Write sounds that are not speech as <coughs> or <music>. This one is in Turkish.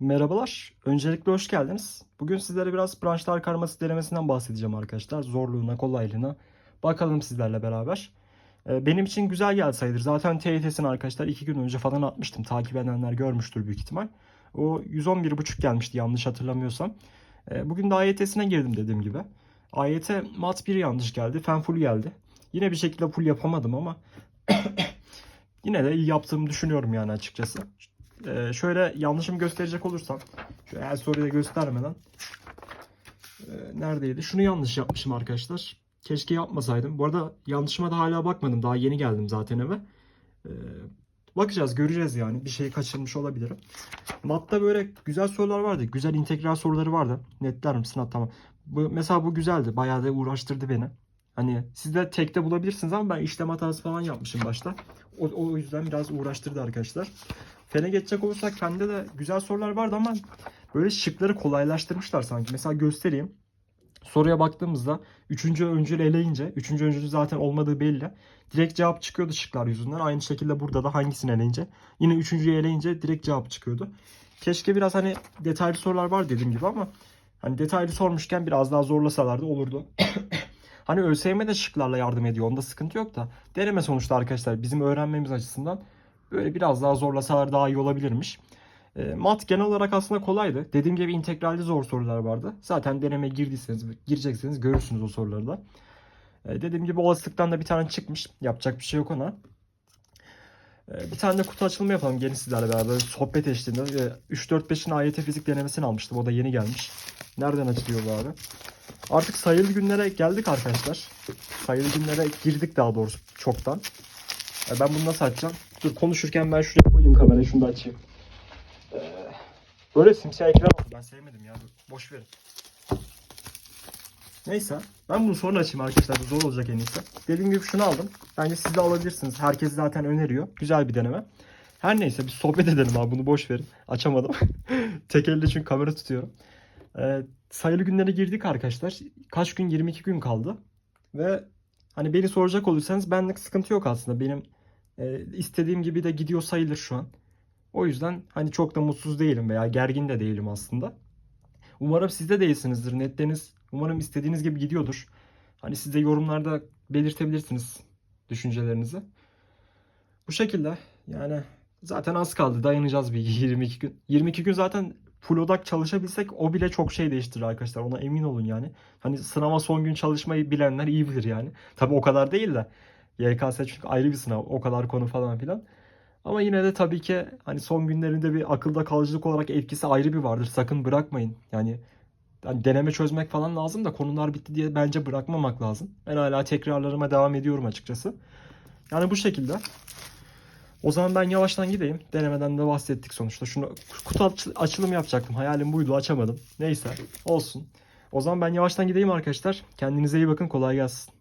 Merhabalar. Öncelikle hoş geldiniz. Bugün sizlere biraz branşlar karması denemesinden bahsedeceğim arkadaşlar. Zorluğuna, kolaylığına. Bakalım sizlerle beraber. Ee, Benim için güzel geldi sayılır. Zaten TYT'sini arkadaşlar 2 gün önce falan atmıştım. Takip edenler görmüştür büyük ihtimal. O 111.5 gelmişti yanlış hatırlamıyorsam. Ee, Bugün de AYT'sine girdim dediğim gibi. AYT mat 1 yanlış geldi. Fen full geldi. Yine bir şekilde full yapamadım ama <coughs> yine de iyi yaptığımı düşünüyorum yani açıkçası. Ee, şöyle yanlışımı gösterecek olursam şöyle her soruyu göstermeden Ee, neredeydi? Şunu yanlış yapmışım arkadaşlar. Keşke yapmasaydım. Bu arada yanlışıma da hala bakmadım. Daha yeni geldim zaten eve. Ee, bakacağız, göreceğiz yani. Bir şey kaçırmış olabilirim. Matta böyle güzel sorular vardı. Güzel integral soruları vardı. Netler misin? Ha, tamam. Bu, mesela bu güzeldi. Bayağı da uğraştırdı beni. Hani siz de tekte bulabilirsiniz ama ben işlem hatası falan yapmışım başta. O, o yüzden biraz uğraştırdı arkadaşlar. Fene geçecek olursak fende de güzel sorular vardı ama böyle şıkları kolaylaştırmışlar sanki. Mesela göstereyim. Soruya baktığımızda 3. öncül eleyince, 3. öncülü zaten olmadığı belli. Direkt cevap çıkıyordu şıklar yüzünden. Aynı şekilde burada da hangisini eleyince. Yine 3.'yü eleyince direkt cevap çıkıyordu. Keşke biraz hani detaylı sorular var dediğim gibi ama hani detaylı sormuşken biraz daha zorlasalardı olurdu. <coughs> hani ÖSYM de şıklarla yardım ediyor. Onda sıkıntı yok da. Deneme sonuçta arkadaşlar bizim öğrenmemiz açısından böyle biraz daha zorlasalar daha iyi olabilirmiş. E, mat genel olarak aslında kolaydı. Dediğim gibi integralde zor sorular vardı. Zaten deneme girdiyseniz, girecekseniz görürsünüz o soruları da. E, dediğim gibi olasılıktan da bir tane çıkmış. Yapacak bir şey yok ona. E, bir tane de kutu açılımı yapalım gelin sizlerle beraber. Sohbet eşliğinde. E, 3-4-5'in AYT fizik denemesini almıştım. O da yeni gelmiş. Nereden açılıyor bu abi? Artık sayılı günlere geldik arkadaşlar. Sayılı günlere girdik daha doğrusu çoktan. E, ben bunu nasıl açacağım? Dur konuşurken ben şuraya koyayım kamerayı. Şunu da açayım. Ee, Böyle simsiyah ekran oldu. Ben sevmedim ya. Dur, Boş verin. Neyse. Ben bunu sonra açayım arkadaşlar. Zor olacak en iyisi. Dediğim gibi şunu aldım. Bence siz de alabilirsiniz. Herkes zaten öneriyor. Güzel bir deneme. Her neyse bir sohbet <laughs> edelim abi. Bunu boş verin. Açamadım. <laughs> Tek elde çünkü kamera tutuyorum. Ee, sayılı günlere girdik arkadaşlar. Kaç gün? 22 gün kaldı. Ve hani beni soracak olursanız benlik sıkıntı yok aslında. Benim e, istediğim gibi de gidiyor sayılır şu an. O yüzden hani çok da mutsuz değilim veya gergin de değilim aslında. Umarım siz de değilsinizdir. Netleriniz umarım istediğiniz gibi gidiyordur. Hani siz de yorumlarda belirtebilirsiniz düşüncelerinizi. Bu şekilde yani zaten az kaldı. Dayanacağız bir <laughs> 22 gün. 22 gün zaten full odak çalışabilsek o bile çok şey değiştirir arkadaşlar. Ona emin olun yani. Hani sınava son gün çalışmayı bilenler iyi bilir yani. Tabi o kadar değil de. YKS çünkü ayrı bir sınav. O kadar konu falan filan. Ama yine de tabii ki hani son günlerinde bir akılda kalıcılık olarak etkisi ayrı bir vardır. Sakın bırakmayın. Yani, yani deneme çözmek falan lazım da konular bitti diye bence bırakmamak lazım. Ben hala tekrarlarıma devam ediyorum açıkçası. Yani bu şekilde. O zaman ben yavaştan gideyim. Denemeden de bahsettik sonuçta. Şunu kutu aç- açılım yapacaktım. Hayalim buydu açamadım. Neyse olsun. O zaman ben yavaştan gideyim arkadaşlar. Kendinize iyi bakın. Kolay gelsin.